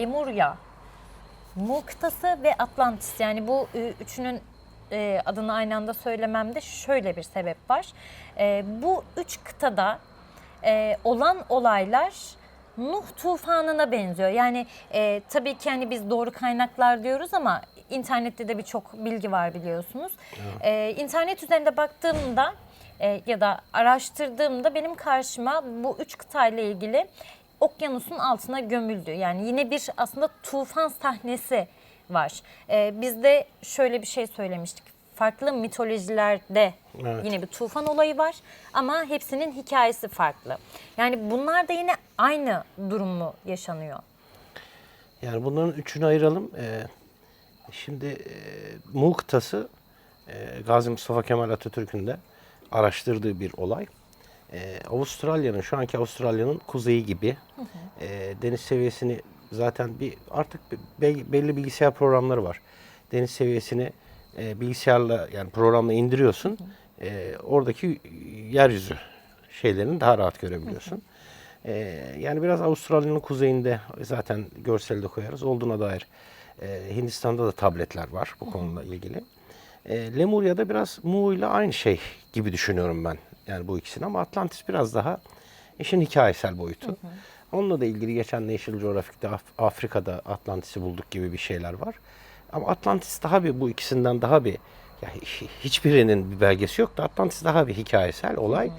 Lemurya, Mu kıtası ve Atlantis. Yani bu üçünün e, adını aynı anda söylememde şöyle bir sebep var. E, bu üç kıtada e, olan olaylar Nuh tufanına benziyor. Yani e, tabii ki hani biz doğru kaynaklar diyoruz ama internette de birçok bilgi var biliyorsunuz. E, internet üzerinde baktığımda e, ya da araştırdığımda benim karşıma bu üç kıtayla ilgili okyanusun altına gömüldü. Yani yine bir aslında tufan sahnesi var. E, biz de şöyle bir şey söylemiştik. Farklı mitolojilerde Evet. yine bir tufan olayı var ama hepsinin hikayesi farklı. Yani bunlar da yine aynı durumu yaşanıyor. Yani bunların üçünü ayıralım. Ee, şimdi e, Mu kıtası e, Gazi Mustafa Kemal Atatürk'ün de araştırdığı bir olay. Ee, Avustralya'nın şu anki Avustralya'nın kuzeyi gibi e, deniz seviyesini zaten bir artık be- belli bilgisayar programları var. Deniz seviyesini e, bilgisayarla yani programla indiriyorsun. E, oradaki yeryüzü şeylerini daha rahat görebiliyorsun. Ee, yani biraz Avustralya'nın kuzeyinde zaten görselde koyarız. Olduğuna dair e, Hindistan'da da tabletler var bu konuyla ilgili. E, Lemurya'da biraz Mu ile aynı şey gibi düşünüyorum ben. Yani bu ikisini ama Atlantis biraz daha işin hikayesel boyutu. Onunla da ilgili geçen National Geographic'te Af- Afrika'da Atlantis'i bulduk gibi bir şeyler var. Ama Atlantis daha bir bu ikisinden daha bir ya hi- hiçbirinin bir belgesi yok da Atlantis daha bir hikayesel olay.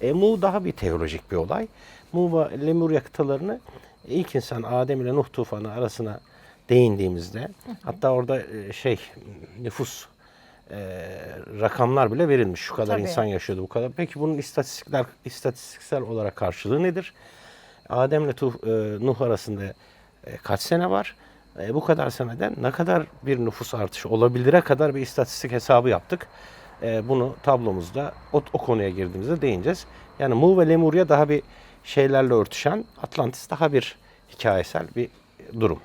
E, Mu daha bir teolojik bir olay. Mu ve Lemurya kıtalarını ilk insan Adem ile Nuh tufanı arasına değindiğimizde hatta orada e, şey nüfus e, rakamlar bile verilmiş. Şu kadar Tabii. insan yaşıyordu bu kadar. Peki bunun istatistikler istatistiksel olarak karşılığı nedir? Adem ile Tuh- e, Nuh arasında e, kaç sene var? E, bu kadar seneden ne kadar bir nüfus artışı olabilire kadar bir istatistik hesabı yaptık. E, bunu tablomuzda o, o konuya girdiğimizde değineceğiz. Yani Mu ve Lemurya daha bir şeylerle örtüşen, Atlantis daha bir hikayesel bir durum.